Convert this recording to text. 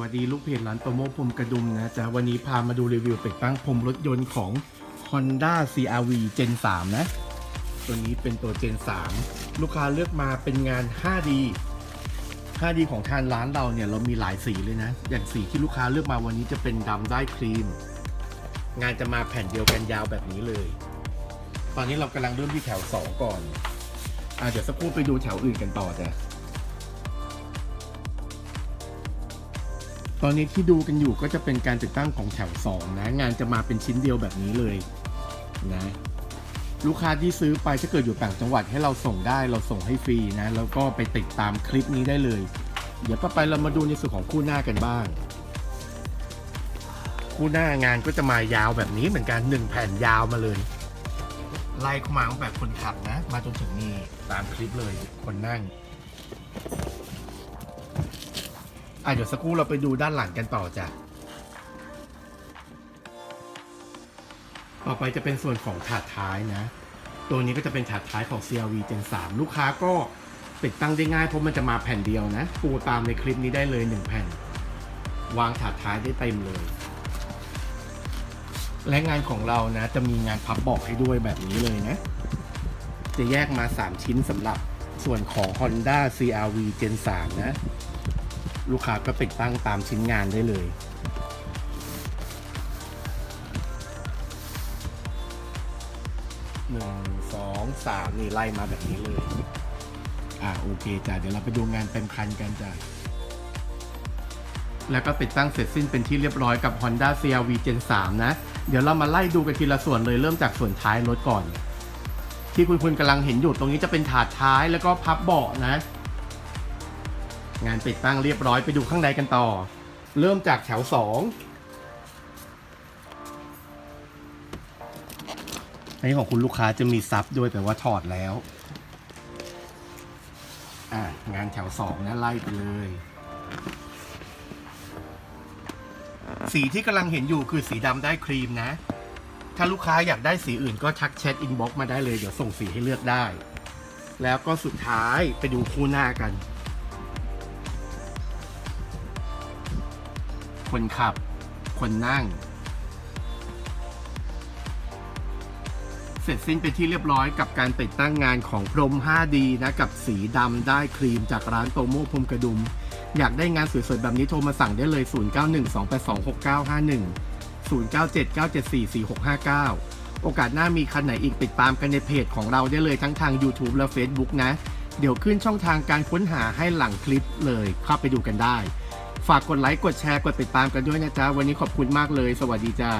วัสดีลูกเพจร้านโตโมพรมกระดุมนะจ๊ะวันนี้พามาดูรีวิวติดตั้งพรมรถยนต์ของ Honda CRV Gen 3 นะ ตัวนี้เป็นตัว Gen 3 ลูกค้าเลือกมาเป็นงาน 5D 5D ของทางร้านเราเนี่ยเรามีหลายสีเลยนะ อย่างสีที่ลูกค้าเลือกมาวันนี้จะเป็นดำได้ครีม งานจะมาแผ่นเดียวกันยาวแบบนี้เลย ตอนนี้เรากำลังเริ่มที่แถว 2 ก่อนอะเดี๋ยวสักครู่ไปดูแถวอื่นกันต่อจ้ะ ตอนนี้ที่ดูกันอยู่ก็จะเป็นการติดตั้งของแถว 2 นะ งานจะมาเป็นชิ้นเดียวแบบนี้เลยนะ ลูกค้าที่ซื้อไปถ้าเกิดอยู่ต่างจังหวัดให้เราส่งได้เราส่งให้ฟรีนะ แล้วก็ไปติดตามคลิปนี้ได้เลย เดี๋ยวไปเรามาดูในส่วนของคู่หน้ากันบ้าง คู่หน้างานก็จะมายาวแบบนี้เหมือนกันหนึ่งแผ่นยาวมาเลยไล่เข้ามาตั้งแต่คนขับนะ มาจนถึงนี่ตามคลิปเลยคนนั่ง อะเดี๋ยวสักครู่เราไปดูด้านหลังกันต่อจ้ะ ต่อไปจะเป็นส่วนของถาดท้ายนะ ตัวนี้ก็จะเป็นถาดท้ายของ CRV Gen 3 ลูกค้าก็ติดตั้งได้ง่ายเพราะมันจะมาแผ่นเดียวนะ ปูตามในคลิปนี้ได้เลย 1 แผ่น วางถาดท้ายได้เต็มเลย และงานของเรานะ จะมีงานพับบอกให้ด้วยแบบนี้เลยนะ จะแยกมา 3 ชิ้นสำหรับส่วนของ Honda CRV Gen 3 นะ ลูกค้าก็ติดตั้งตามชิ้นงานได้เลย หนึ่งสองสามนี่ไล่มาแบบนี้เลย อ่าโอเคจ้ะเดี๋ยวเราไปดูงานเต็มคันกันจ้ะแล้วก็ติดตั้งเสร็จสิ้นเป็นที่เรียบร้อยกับ Honda CRV Gen 3 นะ เดี๋ยวเรามาไล่ดูกันทีละส่วนเลยเริ่มจากส่วนท้ายรถก่อน ที่คุณคุณกำลังเห็นอยู่ตรงนี้จะเป็นถาดท้ายแล้วก็พับเบาะนะ งานติดตั้งเรียบร้อยไปดูข้างในกันต่อ เริ่มจากแถวสองอันนี้ของคุณลูกค้าจะมีซับด้วยแต่ว่าถอดแล้ว อ่างานแถวสองนะไล่ไปเลย สีที่กำลังเห็นอยู่คือสีดำได้ครีมนะ ถ้าลูกค้าอยากได้สีอื่นก็ทักแชทอินบ็อกมาได้เลย เดี๋ยวส่งสีให้เลือกได้ แล้วก็สุดท้ายไปดูคู่หน้ากัน คนขับ คนนั่ง เสร็จสิ้นไปที่เรียบร้อยกับการติดตั้งงานของพรม 5D นะ กับสีดำได้ครีมจากร้านโตโมพรมกระดุม อยากได้งานสวยๆแบบนี้โทรมาสั่งได้เลย 0912826951 0979744659 โอกาสหน้ามีคันไหนอีกติดตามกันในเพจของเราได้เลยทั้งทาง YouTube และ Facebook นะ เดี๋ยวขึ้นช่องทางการค้นหาให้หลังคลิปเลยเข้าไปดูกันได้ ฝากกดไลค์กดแชร์กดติดตามกันด้วยนะจ๊ะวันนี้ขอบคุณมากเลย สวัสดีจ้า